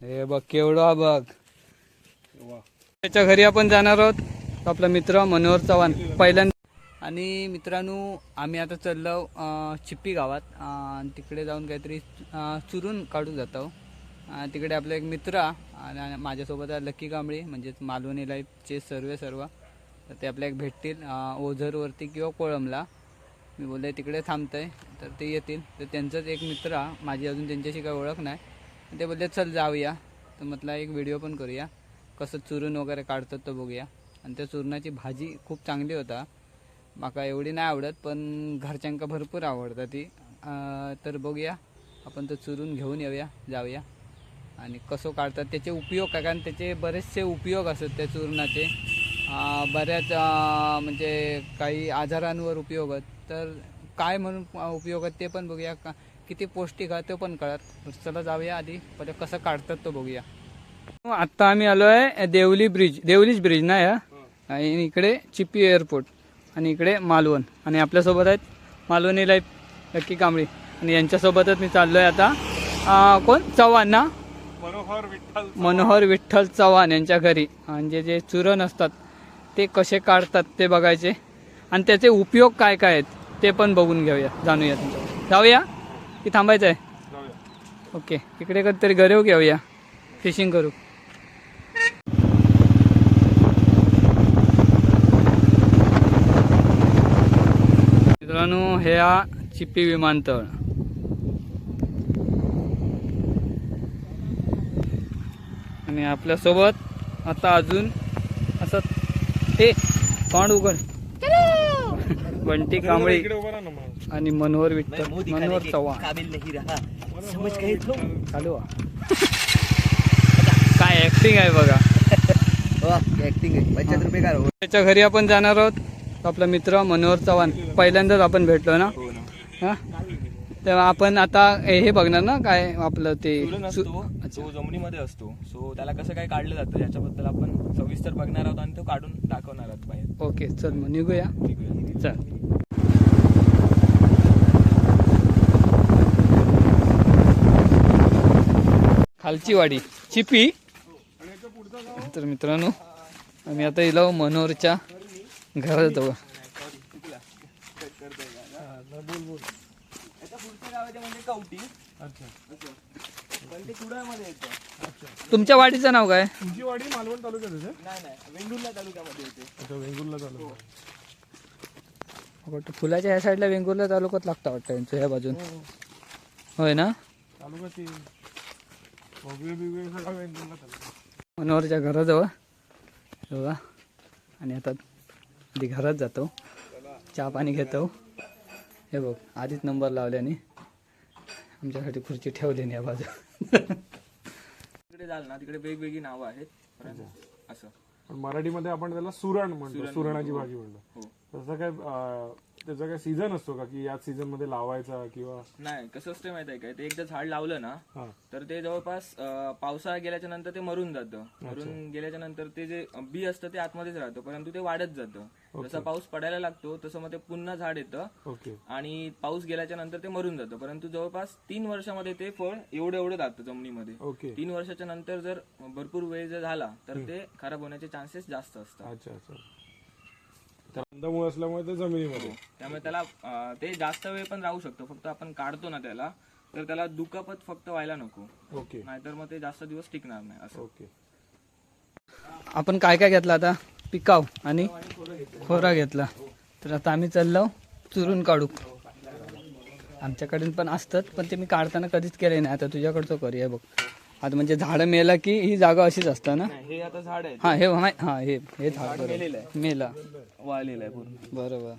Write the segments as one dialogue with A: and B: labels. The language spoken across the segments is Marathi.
A: हे बघ केवढा बघ. त्याच्या घरी आपण जाणार आहोत. आपला मित्र मनोहर चव्हाण पहिल्यांदा. आणि मित्रांनो आम्ही आता चाललो चिप्पी गावात. आणि तिकडे जाऊन काहीतरी चुरून काढून जातो तिकडे आपला एक मित्र आणि माझ्यासोबत आहे लकी कांबळी म्हणजेच मालवणी लाईफचे सर्व सर्व. तर ते आपल्या एक भेटतील ओझरवरती किंवा कोळमला मी बोलले तिकडे थांबतंय. तर ते येतील. तर त्यांचाच एक मित्र माझी अजून त्यांच्याशी काही ओळख नाही. ते बोलले चल जाऊया. तर म्हटलं एक व्हिडिओ पण करूया. कसं चुरून वगैरे काढतात तर बघूया. आणि त्या चुरणाची भाजी खूप चांगली होता. माका एवढी नाही आवडत पण घरच्यांका भरपूर आवडतं ती. तर बघूया. आपण तो चुरून घेऊन येऊया जाऊया. आणि कसं काढतात त्याचे उपयोग काय? कारण त्याचे बरेचसे उपयोग असतात त्या चूर्णाचे बऱ्याच म्हणजे काही आजारांवर उपयोग आहेत. तर काय म्हणून उपयोग आहेत ते पण बघूया. का किती पौष्टिक आहे ते पण कळत. चला जाऊया आधी पहिले कसं काढतात तो बघूया. आत्ता आम्ही आलो आहे देवली ब्रिज देवलीच ब्रिज ना या आणि इकडे चिप्पी एअरपोर्ट आणि इकडे मालवण. आणि आपल्यासोबत आहेत मालवणी लाईफ लक्की कांबळी. आणि यांच्यासोबतच मी चाललो आहे आता कोण? चव्हाण ना?
B: मनोहर विठ्ठल
A: मनोहर विठ्ठल चव्हाण यांच्या घरी. म्हणजे जे चुरण असतात ते कसे काढतात ते बघायचे. आणि त्याचे उपयोग काय काय आहेत ते पण बघून घेऊया जाणूया त्यांच्याकडे जाऊया. की थांबायचं आहे ओके. इकडे कधीतरी गरेव घेऊया. फिशिंग करू. मित्रांनो हे चिप्पी विमानतळ. आणि आपल्यासोबत आता अजून असं हे तोंड उघड. बंटी कांबळी. आणि मनोहर विठ्ठल मनोहर चव्हाण.
C: काबिल नहीं रहा. समझ गए तुम
A: चालू हा. काय ऍक्टिंग आहे बघा.
C: एक्टिंग है पचास रुपए का
A: त्याच्या घरी आपण जाणार आहोत. तो आपला मित्र मनोहर चव्हाण. पहिल्यांदाच आपण भेटलो ना? हा तेव्हा आपण आता हे हे बघणार ना काय आपलं ते
D: जमिनीमध्ये असतो. सो त्याला कसं काय काढलं जातं याच्याबद्दल आपण सविस्तर बघणार आहोत आणि तो काढून दाखवणार आहोत बाहेर.
A: ओके चल मग निघूया.
D: निघूया.
A: चल. खालची वाडी चिपी. तर मित्रांनो आम्ही आता इलो मनोहरच्या घरात जाऊ.
D: म्हणजे
A: तुमच्या वाडीचं नाव काय?
B: तुमची वाडी मालवण तालुक्यात आहे
D: नाही नाही. वेंगुर्ला तालुक्यामध्ये येते.
B: अच्छा वेंगुर्ला तालुका.
A: वाटतं फुलाच्या ह्या साईडला वेंगुर्ला तालुक्यात लागतं वाटतं यांचं ह्या बाजून. होय ना?
B: तालुका
A: मनोहरच्या घराजवळ. बघा. आणि आता आधी घरात जातो. चहा पाणी घेतो. हे बघ आधीच नंबर लावल्याने आमच्यासाठी खुर्ची ठेवली या बाजू
D: तिकडे जाल ना तिकडे वेगवेगळी नावं आहेत. असं.
B: पण मराठीमध्ये आपण त्याला सुरण म्हणतो सुरणाची भाजी म्हणतो.
D: हो.
B: तसं काय त्याचा काय सीझन असतो का? की याच सीझनमध्ये लावायचा किंवा
D: नाही कसं असतं माहिती आहे काय ते एकदा झाड लावलं ना तर ते जवळपास पावसाळा गेल्याच्यानंतर ते मरून जातं. मरून गेल्याच्यानंतर ते जे बी असतं ते आतमध्येच राहतं परंतु ते वाढत जातं. जसा पाऊस पडायला लागतो तसं मग ते पुन्हा झाड येतं. आणि पाऊस गेल्याच्यानंतर ते मरून जातं परंतु जवळपास तीन वर्षामध्ये ते फळ एवढं एवढं जातं जमिनीमध्ये. तीन वर्षाच्या नंतर जर भरपूर वेळ जर झाला तर ते खराब होण्याचे चान्सेस जास्त असतात.
B: अच्छा अच्छा. तर कंदमूळ असल्यामुळे ते जमिनीमध्ये.
D: त्यामुळे त्याला अं, ते जास्त वेळ पण राहू शकतो. फक्त आपण काढतो ना त्याला तर त्याला दुखापत फक्त व्हायला नको.
B: ओके.
D: नाहीतर मग ते जास्त दिवस टिकणार नाही असं.
B: ओके.
A: आपण काय काय घेतलं आता? पिकाव आणि खोरा घेतला. तर आता आम्ही चाललो चुरून काढू. आमच्याकडून पण असतात पण ते मी काढताना कधीच केले नाही. आता तुझ्याकडचं करूया बघ. आता म्हणजे झाडं मेला की ही जागा अशीच असतं ना?
D: हे आता झाड आहे
A: हा हे हा हे हे झाड
D: मेलेलं.
A: मेला.
D: वाळलेलं आहे पूर्ण.
A: बरोबर.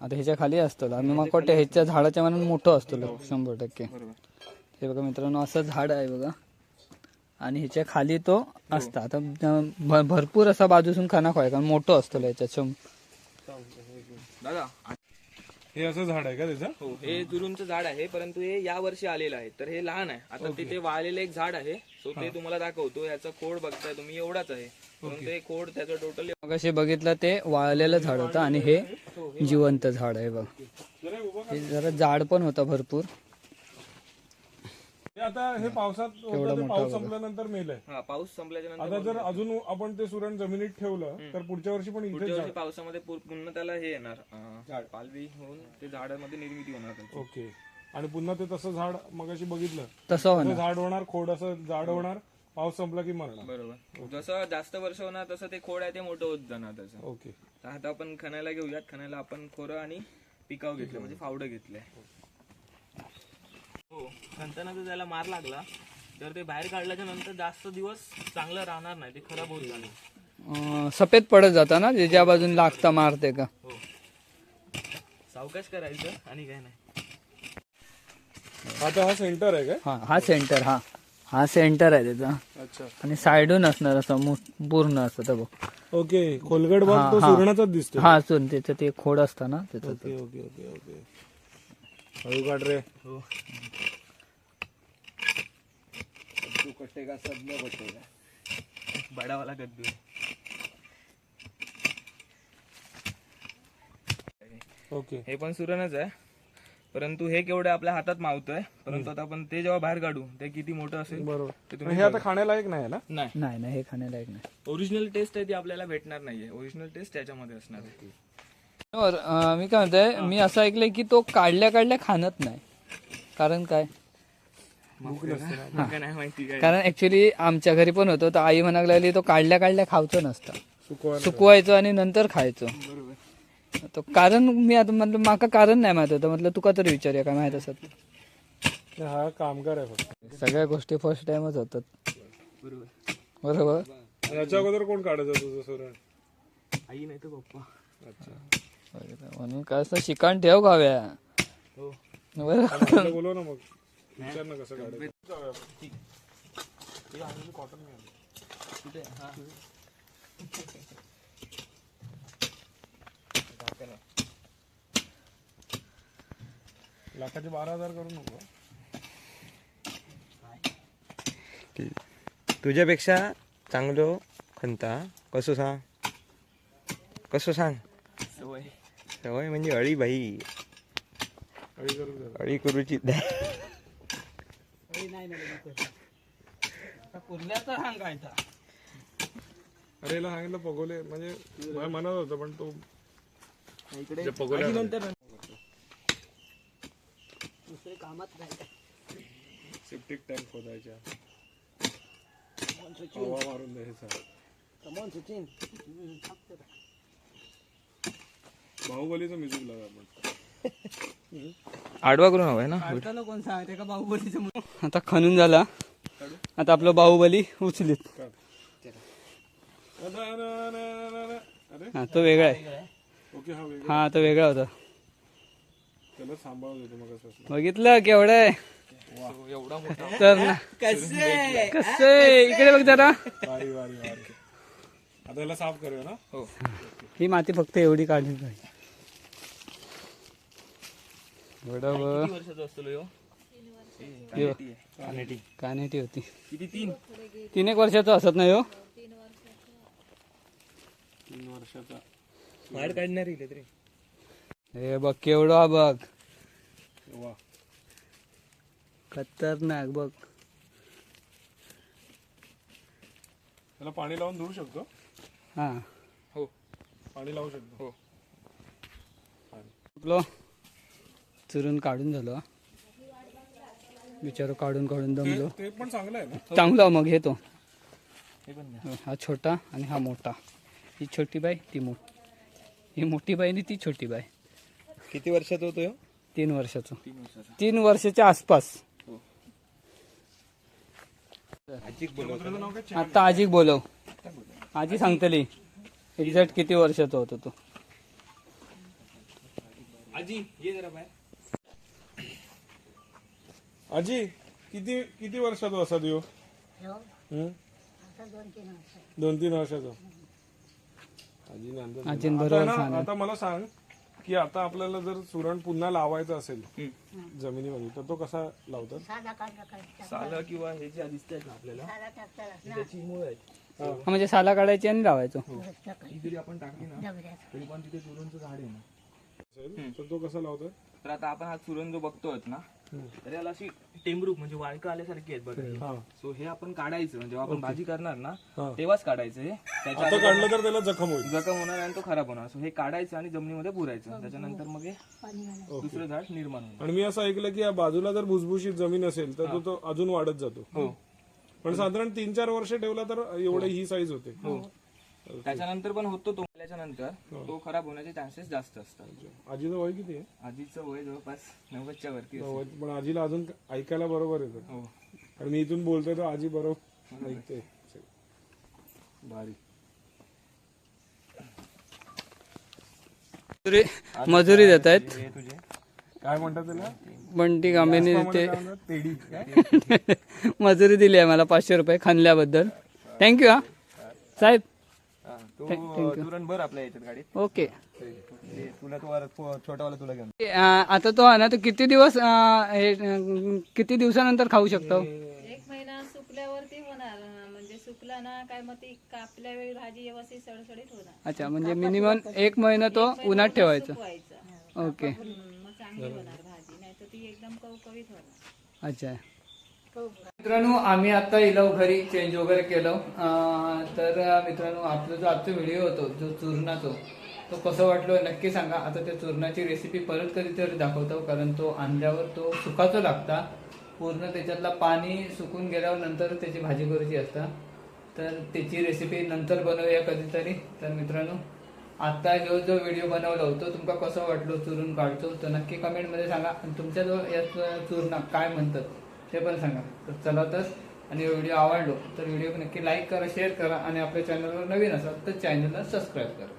A: आता ह्याच्या खाली असतो आम्ही मग वाटतं ह्याच्या झाडाच्या मनात मोठं असतो शंभर टक्के. हे बघा मित्रांनो असं झाड आहे बघा. आणि ह्याच्या खाली तो असता. आता भरपूर असा बाजूसून खाना खोय कारण मोठं असतो ह्याच्यात.
D: दादा
B: हे असं झाड आहे का त्याचं?
D: हो हे जुरूमचं झाड आहे परंतु हे या वर्षी आलेलं आहे. तर हे लहान आहे. आता तिथे वाळलेलं एक झाड आहे. सो ते तुम्हाला दाखवतो. याचा खोड बघताय तुम्ही एवढाच आहे. परंतु हे खोड त्याचं टोटल
A: मग असे बघितलं ते वाळलेलं झाड होतं आणि हे जिवंत झाड आहे बघ. हे जरा जाड पण होतं भरपूर.
B: हे आता हे पावसात होतं ते पाऊस संपल्यानंतर मेलंय.
D: हा पाऊस संपल्याच्या नंतर
B: आता जर अजून आपण ते सुरण जमिनीत ठेवलं तर पुढच्या वर्षी पण इथेच
D: पुढच्या वर्षी पावसामध्ये पु- पुन्हा त्याला हे येणार अं, पालवी होऊन ते झाडामध्ये निर्मिती होणार त्याची.
B: ओके. आणि पुन्हा ते तसं झाड मगाशी बघितलं.
A: तसं
B: तसं
A: होणार
B: झाड होणार खोड असं झाड होणार पाऊस संपला की मरणार.
D: बरोबर. जसं जास्त वर्ष होणार तसं ते खोड आहे ते मोठं होत जाणार त्याचं.
B: ओके.
D: तर आता आपण खणायला घेऊयात खणायला आपण खोरं आणि पिकाव घेतलं म्हणजे फावडं घेतलंय. हो खणताना जर त्याला मार लागला तर ते बाहेर काढल्याच्या नंतर जास्त दिवस चांगलं राहणार नाही ते खराब होत जाणार.
A: अं, सफेद पडत जातं ना जे ज्या बाजून लागता मारते का?
D: हो. सावकाश करायचं आणि काय नाही.
B: आता हा सेंटर आहे काय?
A: हा हा सेंटर हा. हा सेंटर आहे त्याचा.
B: अच्छा.
A: आणि साईडून असणार असं मो- पूर्ण असं तर बघ.
B: ओके खोलगड भाग तो. सुरणाचाच दिसतो
A: हा असून त्याचं ते खोड असतं ना त्याचं
B: ओके ओके ओके ओके. हळू काढ रे.
D: हो.
C: तू कट्टेगा सब में बटेगा
D: बडावाला गद्दू आहे.
B: ओके।
D: हे पण सुरणच आहे. परंतु हे केवढं आपल्या हातात मावतोय परंतु आता आपण ते जेव्हा बाहेर काढू ते किती मोठं असेल
B: बरोबर.
D: तुम्ही
B: हे आता खाण्यालायक नाही ना?
D: नाही.
A: नाही नाही हे खाण्यालायक नाही.
D: ओरिजिनल टेस्ट आहे ती आपल्याला भेटणार नाहीये. ओरिजिनल टेस्ट त्याच्यामध्ये असणार
A: मी काय म्हणतोय मी असं ऐकलंय की तो काढल्या काढल्या खाणत नाही. कारण काय?
D: नाही माहिती काय.
A: कारण ऍक्च्युली आमच्या घरी पण होतो तर आई म्हणायला लागली तो काढल्या काढल्या खावचं नसतं.
B: सुकवायला
A: सुकवायचं आणि नंतर खायचं.
D: बरोबर.
A: तो कारण मी आता म्हटलं माका कारण नाही माहीत होतं. म्हटलं तुका तर विचारूया काय माहीत असत
B: हा कामगार आहे फक्त.
A: सगळ्या गोष्टी फर्स्ट टाइमच होतात.
D: बरोबर.
A: बरोबर?
B: याच्या अगोदर कोण काढायचं तुझं सुरण
D: आई नाही तर पप्पा.
B: अच्छा.
A: म्हणून काय असं शिकाण ठेव खाव्या
D: हो.
A: बरोबर?
B: बोलव ना मग. विचार ना कसं काढायचं. हे आणलेलं आणलं.
D: कुठे? हा.
B: लाखाचे बारा हजार करू नको.
E: तुझ्यापेक्षा चांगलो खंता कसो सांग? कसो सांग?
D: सवय.
E: सवय म्हणजे अळी बाई.
B: अळी करू.
E: अळी करूची.
B: अरे याला सांगितलं पगोले म्हणजे मला म्हणत होतं पण तो
D: इकडे.
B: पगोले आले.
D: नंतर
B: सेप्टिक टँक खोदायच्या. हवा मारून द्यायचा बाहुबलीचा म्युझिक लावा आपण.
D: आडवा करून हवाय ना?
A: आता खणून झाला. आता आपलं बाहुबली उचलीत. हा तो वेगळा आहे.
B: ओके हा वेगळा.
A: हा तो वेगळा होता. बघितलं केवढं आहे
D: एवढा मोठा
A: तर ना. कसं? इकडे बघ जरा.
B: आता साफ करूया ना?
D: हो.
A: ही माती फक्त एवढी काढली
D: किती वर्षाचा असतो?
A: यो.
D: कानेटी
A: होती.
D: किती? तीन.
A: तीन एक वर्षाचा असत ना हो.
B: तीन वर्षाचा.
D: बाहेर काढणार इले तरी.
A: हे बघ केवढा बघ.
B: वा.
A: खतरनाक बघ.
B: त्याला पाणी लावून धुवू शकतो?
A: हा.
D: हो.
B: पाणी लावू शकतो.
D: हो.
A: आपलं चुरून काढून झालं. हा. बिचारो काढून काढून दमलो.
B: ते पण चांगलं
A: मग घेतो
D: हे पण द्या.
A: हा छोटा आणि हा मोठा. ही छोटी बाई ती मो ही मोठी बाई आणि ती छोटी बाई.
E: किती वर्षात होतो?
A: तीन वर्षाचं.
D: तीन वर्षाचा.
A: तीन वर्षाच्या आसपास.
B: काय?
A: आता आजी बोलव. आजी सांगतली एक्झॅक्ट किती वर्षाचा होता तो.
D: आजी ये जरा बाहेर.
B: आजी किती किती वर्षाचा असा देऊ दोन तीन वर्षाचा. आजीन आता
A: बरोबर
B: मला सांग की आता आपल्याला जर सुरण पुन्हा लावायचं असेल जमिनीमध्ये तर तो कसा लावतात?
D: साला किंवा हे जे दिसत आहेत ना आपल्याला त्याची मूळ आहेत.
A: हा, म्हणजे साला काढायची आणि लावायचो.
D: ती जरी आपण टाकली ना तरी पण तिथे चुरूनचं झाड आहे ना.
B: असेल, तर तो कसा लावतात?
D: तर आता आपण हा चुरण जो बघतोय ना तर याला अशी टेमरूक म्हणजे वाळका आल्यासारखी आहेत बघा.
B: हा.
D: सो हे आपण काढायचं. जेव्हा आपण भाजी करणार ना
B: हा.
D: तेव्हाच काढायचं हे. त्याच्या
B: आता काढलं तर त्याला जखम होईल.
D: जखम होणार आणि तो खराब होणार. सो हे काढायचं आणि जमिनीमध्ये पुरायचं. त्याच्यानंतर मग हे दुसरं झाड निर्माण होणार
B: आणि मी असं ऐकलं की या बाजूला जर भुसभुशीत जमीन असेल तर तो तो अजून वाढत जातो.
D: हो.
B: पण साधारण तीन चार वर्ष ठेवला तर एवढे ही साईज होते.
D: हो. त्याच्यानंतर पण होतो तो. आल्याच्यानंतर तो खराब होण्याचे चान्सेस जास्त असतात.
B: आजीचं वय किती आहे?
D: आधीचं वय जवळपास नव्वदच्या वरती असेल.
B: नव्वद. पण आजीला अजून ऐकायला बरोबर येतं
D: हो.
B: आणि मी इथून बोलतोय तर आजी बरोबर ऐकते. भारी
A: मजुरी मजुरी देत आहेत
D: हे तुझे.
B: काय म्हणतात त्याला?
A: बंटी
B: काय म्हणतात? तेडी
A: मजुरी दिली आहे मला पाचशे रुपये खणल्याबद्दल थँक्यू हा. साहेब
E: हा, तू तुरण भर आपल्या याच्यात गाडीत
A: ओके
E: ते तुला तो वर- तो छोटावाला तुला घेऊन.
A: अं, आता तो आहे ना तो किती दिवस हे अं, किती दिवसानंतर खाऊ शकतो?
F: एक महिना सुकल्यावरती होणार म्हणजे सुकला ना काय मग ती कापल्या वेळी भाजी व्यवस्थित सडसडीत होणार.
A: अच्छा म्हणजे मिनिमम एक महिना तो उन्हात ठेवायचा.
F: सुकवायचं.
A: ओके
F: हम्म, मग चांगली होणार भाजी नाही तर ती एकदम कवकवीत होणार.
A: अच्छा. मित्रांनो आम्ही आता इलो घरी चेंज वगैरे केलं. तर मित्रांनो आपला जो आजचा व्हिडिओ होतो जो चूर्णाचा तो कसं वाटलो नक्की सांगा. आता त्या चूर्णाची रेसिपी परत कधीतरी दाखवतो कारण तो आणल्यावर तो सुकाचा लागता. पूर्ण त्याच्यातला पाणी सुकून गेल्यावर नंतर त्याची भाजी करायची असता. तर त्याची रेसिपी नंतर बनवूया कधीतरी. तर मित्रांनो आता जो जो व्हिडिओ बनवला होतो तुमका कसं वाटलो चुरून काढतो तर नक्की कमेंटमध्ये सांगा. आणि तुमच्या जो या चूर्ण काय म्हणतात? ते पण सांगा. तर चला तर आणि व्हिडिओ आवडलो तर व्हिडिओ नक्की लाईक करा शेअर करा आणि आपल्या चॅनलवर नवीन असाल तर चॅनलला सबस्क्राईब करा.